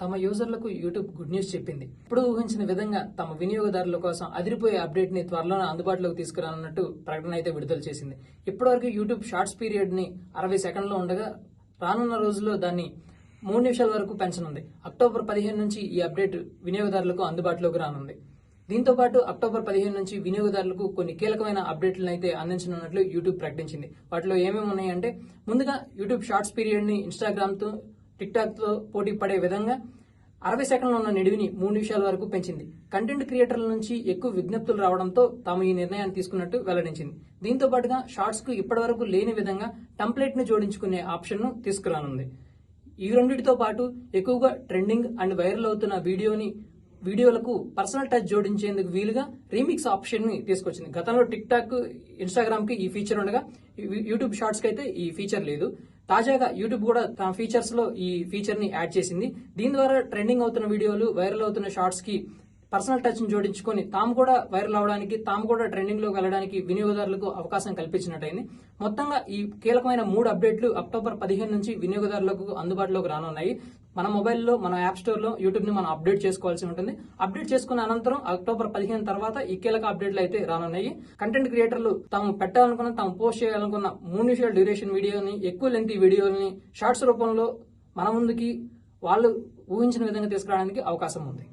తమ యూజర్లకు YouTube good news చెప్పింది. ఇప్పుడు ఊహించిన విధంగా తమ వినియోగదారుల కోసం అదిరిపోయే అప్డేట్ని త్వరలోనే అందుబాటులోకి తీసుకురానున్నట్టు ప్రకటన అయితే విడుదల చేసింది. ఇప్పటివరకు యూట్యూబ్ షార్ట్స్ పీరియడ్ని అరవై సెకండ్లో ఉండగా రానున్న రోజుల్లో దాన్ని మూడు నిమిషాల వరకు పెంచనుంది. అక్టోబర్ పదిహేను నుంచి ఈ అప్డేట్ వినియోగదారులకు అందుబాటులోకి రానుంది. దీంతో పాటు అక్టోబర్ పదిహేను నుంచి వినియోగదారులకు కొన్ని కీలకమైన అప్డేట్లను అయితే అందించనున్నట్లు యూట్యూబ్ ప్రకటించింది. వాటిలో ఏమేమి ఉన్నాయంటే ముందుగా యూట్యూబ్ షార్ట్స్ పీరియడ్ని టిక్ టాక్తో పోటీ పడే విధంగా అరవై సెకండ్ల ఉన్న నిడివిని మూడు నిమిషాల వరకు పెంచింది. కంటెంట్ క్రియేటర్ల నుంచి ఎక్కువ విజ్ఞప్తులు రావడంతో తాము ఈ నిర్ణయాన్ని తీసుకున్నట్టు వెల్లడించింది. దీంతో పాటుగా షార్ట్స్కు ఇప్పటివరకు లేని విధంగా టెంప్లెట్ని జోడించుకునే ఆప్షన్ను తీసుకురానుంది. ఈ రెండింటితో పాటు ఎక్కువగా ట్రెండింగ్ అండ్ వైరల్ అవుతున్న వీడియోని వీడియోలకు పర్సనల్ టచ్ జోడించేందుకు వీలుగా రీమిక్స్ ఆప్షన్ని తీసుకొచ్చింది. గతంలో టిక్ టాక్ ఇన్స్టాగ్రామ్కి ఈ ఫీచర్ ఉండగా యూట్యూబ్ షార్ట్స్కి అయితే ఈ ఫీచర్ లేదు. తాజాగా యూట్యూబ్ కూడా తన ఫీచర్స్లో ఈ ఫీచర్ని యాడ్ చేసింది. దీని ద్వారా ట్రెండింగ్ అవుతున్న వీడియోలు వైరల్ అవుతున్న షార్ట్స్కి పర్సనల్ టచ్ని జోడించుకొని తాము కూడా వైరల్ అవడానికి తాము కూడా ట్రెండింగ్లోకి వెళ్ళడానికి వినియోగదారులకు అవకాశం కల్పించినట్టయింది. మొత్తంగా ఈ కీలకమైన మూడు అప్డేట్లు అక్టోబర్ పదిహేను నుంచి వినియోగదారులకు అందుబాటులోకి రానున్నాయి. మన మొబైల్లో మన యాప్ స్టోర్లో యూట్యూబ్ని మనం అప్డేట్ చేసుకోవాల్సి ఉంటుంది. అప్డేట్ చేసుకున్న అనంతరం అక్టోబర్ పదిహేను తర్వాత ఈ కీలక అప్డేట్లు అయితే రానున్నాయి. కంటెంట్ క్రియేటర్లు తాము పెట్టాలనుకున్న తాము పోస్ట్ చేయాలనుకున్న మూడు నిమిషాల డ్యూరేషన్ వీడియోని ఎక్కువ లెంత్ వీడియోని షార్ట్స్ రూపంలో మన ముందుకి వాళ్ళు ఊహించిన విధంగా తీసుకురావడానికి అవకాశం ఉంది.